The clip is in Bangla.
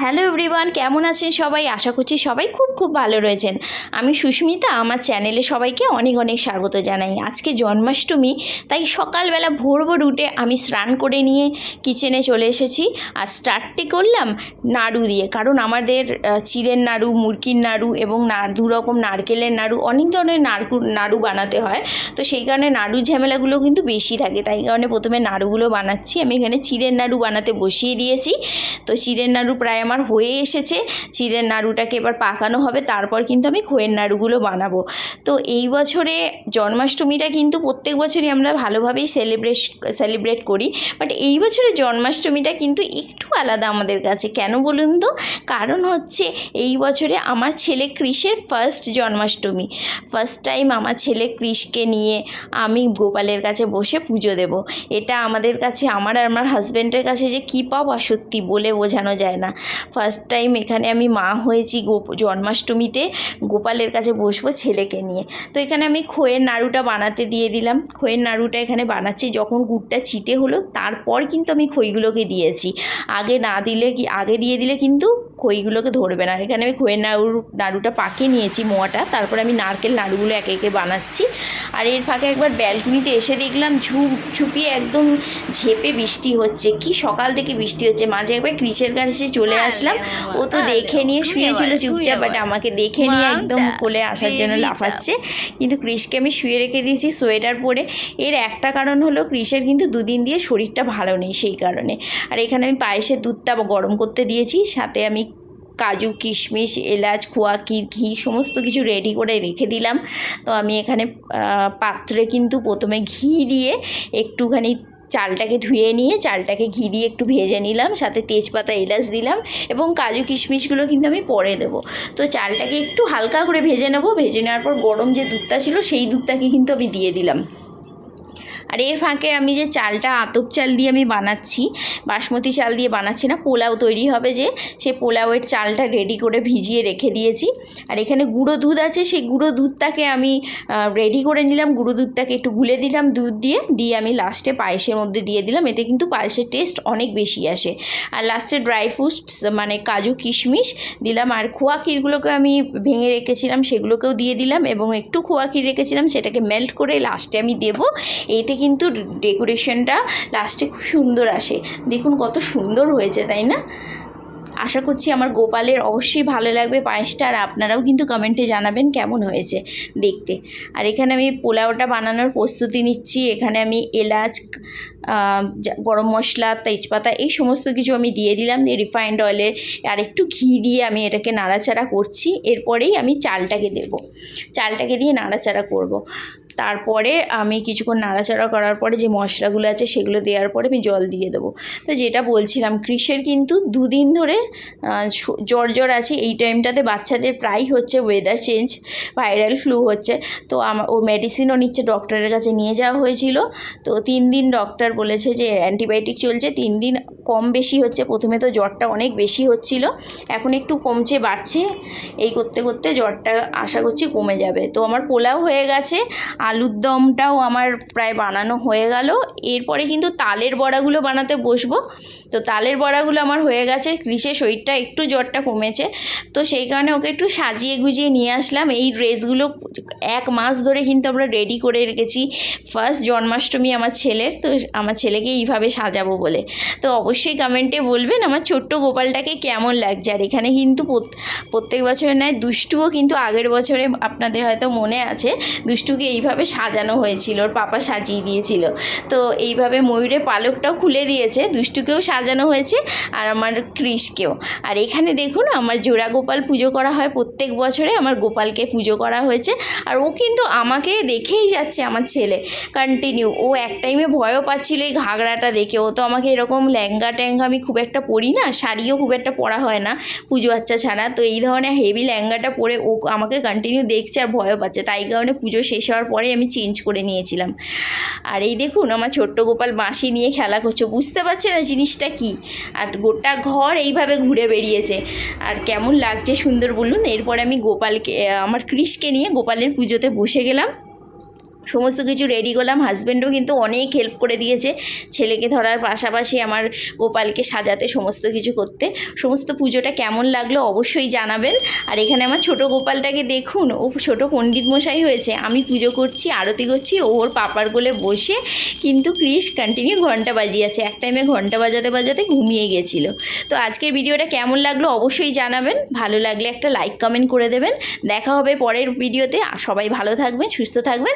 হ্যালো এভরিওয়ান, কেমন আছেন সবাই? আশা করছি সবাই খুব খুব ভালো রয়েছেন। আমি সুস্মিতা, আমার চ্যানেলে সবাইকে অনেক অনেক স্বাগত জানাই। আজকে জন্মাষ্টমী, তাই সকালবেলা ভোর ভোর উঠে আমি স্নান করে নিয়ে কিচেনে চলে এসেছি। আর স্টার্টটি করলাম নাড়ু দিয়ে, কারণ আমাদের চিড়ের নাড়ু, মুরগির নাড়ু এবং দু রকম নারকেলের নাড়ু, অনেক ধরনের নাড়ু নাড়ু বানাতে হয়। তো সেই কারণে নাড়ু ঝামেলাগুলো কিন্তু বেশি থাকে, তাই কারণে প্রথমে নাড়ুগুলো বানাচ্ছি। আমি এখানে চিড়ের নাড়ু বানাতে বসিয়ে দিয়েছি। তো চিড়ের নাড়ু প্রায় আমার হয়ে এসেছে, চিড়ের নাড়ুটাকে এবার পাকানো হবে, তারপর কিন্তু আমি খোয়ের নাড়ুগুলো বানাবো। তো এই বছরে জন্মাষ্টমীটা কিন্তু প্রত্যেক বছরই আমরা ভালোভাবেই সেলিব্রেট সেলিব্রেট করি। বাট এই বছরে জন্মাষ্টমীটা কিন্তু একটু আলাদা আমাদের কাছে। কেন বলুন তো? কারণ হচ্ছে এই বছরে আমার ছেলে কৃষের ফার্স্ট জন্মাষ্টমী। ফার্স্ট টাইম আমার ছেলে কৃষকে নিয়ে আমি গোপালের কাছে বসে পুজো দেব। এটা আমাদের কাছে, আমার আর আমার হাজব্যান্ডের কাছে যে কী পাওয়া সত্যি বলে বোঝানো যায় না। ফার্স্ট টাইম এখানে আমি মা হয়েছি গোপ, জন্মাষ্টমীতে, গোপালের কাছে বসবো ছেলেকে নিয়ে। তো এখানে আমি খোয়ের নাড়ুটা বানাতে দিয়ে দিলাম। খোয়ের নাড়ুটা এখানে বানাচ্ছি। যখন গুড়টা ছিটে হলো, তারপর কিন্তু আমি খইগুলোকে দিয়েছি। আগে না দিলে কি, আগে দিয়ে দিলে কিন্তু খইগুলোকে ধরবে না। এখানে আমি খইয়ের নাড়ু নাড়ুটা পাকিয়ে নিয়েছি মোয়াটা। তারপরে আমি নারকেল নাড়ুগুলো একে একে বানাচ্ছি। আর এর ফাঁকে একবার ব্যালকনিতে এসে দেখলাম ঝুপ ঝুপিয়ে একদম ঝেপে বৃষ্টি হচ্ছে। কি সকাল থেকে বৃষ্টি হচ্ছে। মাঝে একবার ক্রিচের কাছে চলে আসলাম। ও তো দেখে নিয়ে শুয়েছিল চুপচাপ বাট আমাকে দেখে নিয়ে একদম কোলে আসার জন্য লাফাচ্ছে। কিন্তু ক্রিসকে আমি শুয়ে রেখে দিয়েছি সোয়েটার পরে। এর একটা কারণ হলো ক্রিসের কিন্তু দুদিন দিয়ে শরীরটা ভালো নেই সেই কারণে। আর এখানে আমি পায়েসের দুধটা গরম করতে দিয়েছি। সাথে আমি কাজু, কিশমিশ, এলাচ, খোয়া ক্ষীর ঘি সমস্ত কিছু রেডি করে রেখে দিলাম। তো আমি এখানে পাত্রে কিন্তু প্রথমে ঘি দিয়ে একটুখানি চালটাকে ধুয়ে নিয়ে চালটাকে ঘি দিয়ে একটু ভেজে নিলাম, সাথে তেজপাতা, এলাচ দিলাম এবং কাজু, কিশমিশগুলো কিন্তু আমি পরে দেবো। তো চালটাকে একটু হালকা করে ভেজে নেব, ভেজে নেওয়ার পর গরম যে দুধটা ছিল সেই দুধটাকে কিন্তু আমি দিয়ে দিলাম। আর এর ফাঁকে আমি যে চালটা, আতপ চাল দিয়ে আমি বানাচ্ছি, বাসমতি চাল দিয়ে বানাচ্ছি না, পোলাও তৈরি হবে যে, সে পোলাওয়ের চালটা রেডি করে ভিজিয়ে রেখে দিয়েছি। আর এখানে গুঁড়ো দুধ আছে, সেই গুঁড়ো দুধটাকে আমি রেডি করে নিলাম, গুঁড়ো দুধটাকে একটু গুলে দিলাম দুধ দিয়ে দিয়ে আমি লাস্টে পায়েসের মধ্যে দিয়ে দিলাম, এতে কিন্তু পায়েসের টেস্ট অনেক বেশি আসে। আর লাস্টে ড্রাই ফ্রুটস মানে কাজু কিশমিশ দিলাম, আর খোয়া ক্ষীরগুলোকে আমি ভেঙে রেখেছিলাম, সেগুলোকেও দিয়ে দিলাম, এবং একটু খোয়া ক্ষীর রেখেছিলাম, সেটাকে মেল্ট করে লাস্টে আমি দেবো, এতে কিন্তু ডেকোরেশনটা লাস্টে খুব সুন্দর আসে। দেখুন কত সুন্দর হয়েছে, তাই না? আশা করছি আমার গোপালের অবশ্যই ভালো লাগবে পায়েসটা, আর আপনারাও কিন্তু কমেন্টে জানাবেন কেমন হয়েছে দেখতে। আর এখানে আমি পোলাওটা বানানোর প্রস্তুতি নিচ্ছি। এখানে আমি এলাচ গরম মশলা, তেজপাতা, এই সমস্ত কিছু আমি দিয়ে দিলাম। দিয়ে রিফাইন্ড অয়েলে আর একটু ঘি দিয়ে আমি এটাকে নাড়াচাড়া করছি। এরপরেই আমি চালটাকে দেব। চালটাকে দিয়ে নাড়াচাড়া করব। তারপরে আমি কিছুক্ষণ নাড়াচাড়া করার পরে যে মশলাগুলো আছে সেগুলো দেওয়ার পরে আমি জল দিয়ে দেবো। তো যেটা বলছিলাম কৃষের কিন্তু দুদিন ধরে জ্বর জ্বর আছে। এই টাইমটাতে বাচ্চাদের প্রায় হচ্ছে ওয়েদার চেঞ্জ ভাইরাল ফ্লু হচ্ছে। তো আমার ও মেডিসিনও নিচ্ছে ডক্টরের কাছে নিয়ে যাওয়া হয়েছিল। তো তিন দিন ডক্টর বলেছে যে অ্যান্টিবায়োটিক চলছে, তিন দিন কম বেশি হচ্ছে। প্রথমে তো জ্বরটা অনেক বেশি হচ্ছিল, এখন একটু কমছে, বাড়ছে। এই করতে করতে জ্বরটা আশা করছি কমে যাবে। তো আমার পোলাও হয়ে গেছে আলুর দমটাও আমার প্রায় বানানো হয়ে গেল। এরপরে কিন্তু তালের বড়াগুলো বানাতে বসবো। তো তালের বড়াগুলো আমার হয়ে গেছে। গ্রীষ্মের শরীরটা একটু জ্বরটা কমেছে। তো সেই কারণে ওকে একটু সাজিয়ে গুজিয়ে নিয়ে আসলাম। এই ড্রেসগুলো এক মাস ধরে কিন্তু আমরা রেডি করে রেখেছি। ফার্স্ট জন্মাষ্টমী আমার ছেলের। তো আমার ছেলেকে এইভাবে সাজাবো বলে। তো অবশ্যই কমেন্টে বলবেন আমার ছোট্ট গোপালটাকে কেমন লাগছে। আর এখানে কিন্তু প্রত্যেক বছরের নয় দুষ্টুও কিন্তু আগের বছরে আপনাদের হয়তো মনে আছে। দুষ্টুকে এইভাবে সাজানো হয়েছিল, ওর পাপা সাজিয়ে দিয়েছিল। তো এইভাবে ময়ূরের পালকটাও খুলে দিয়েছে, দুষ্টুকেও সাজানো হয়েছে আর আমার কৃষকেও। আর এখানে দেখুন, আমার জোড়া গোপাল পুজো করা হয় প্রত্যেক বছরে, আমার গোপালকে পুজো করা হয়েছে। আর ও কিন্তু আমাকে দেখেই যাচ্ছে, আমার ছেলে। কন্টিনিউ ও এক টাইমে ভয়ও পাচ্ছিল এই ঘাগরাটা দেখে। ও তো আমাকে এরকম লেহেঙ্গা ট্যাঙ্গা আমি খুব একটা পরি না, শাড়িও খুব একটা পরা হয় না, পুজো বাচ্চা ছাড়া। তো এই ধরনের হেভি লেহেঙ্গাটা পরে ও আমাকে কন্টিনিউ দেখছে আর ভয়ও পাচ্ছে। তাই কারণে পুজো শেষ হওয়ার পরে আমি চেঞ্জ করে নিয়েছিলাম। আর এই দেখুন, আমার ছোট্ট গোপাল বাঁশি নিয়ে খেলা করছে। বুঝতে পারছে না জিনিসটা কি? আর গোটা ঘর এইভাবে ঘুরে বেরিয়েছে আর কেমন লাগছে সুন্দর বলুন। এরপরে আমি গোপালকে, আমার কৃষকে নিয়ে গোপালের পুজোতে বসে গেলাম। সমস্ত কিছু রেডি করলাম। হাজব্যান্ডও কিন্তু অনেক হেল্প করে দিয়েছে। ছেলেকে ধরার পাশাপাশি আমার গোপালকে সাজাতে, সমস্ত কিছু করতে। সমস্ত পুজোটা কেমন লাগল অবশ্যই জানাবেন। আর এখানে আমার ছোট গোপালটাকে দেখুন, ও ছোট পণ্ডিত মশাই হয়েছে। আমি পুজো করছি, আরতি করছি ওর পাপার গোলে বসে কিন্তু ক্রিস কন্টিনিউ ঘণ্টা বাজিয়েছে। এক টাইমে ঘণ্টা বাজাতে বাজাতে ঘুমিয়ে গেছিল। তো আজকের ভিডিওটা কেমন লাগল অবশ্যই জানাবেন। ভালো লাগলে একটা লাইক কমেন্ট করে দেবেন। দেখা হবে পরের ভিডিওতে। সবাই ভালো থাকবেন, সুস্থ থাকবেন।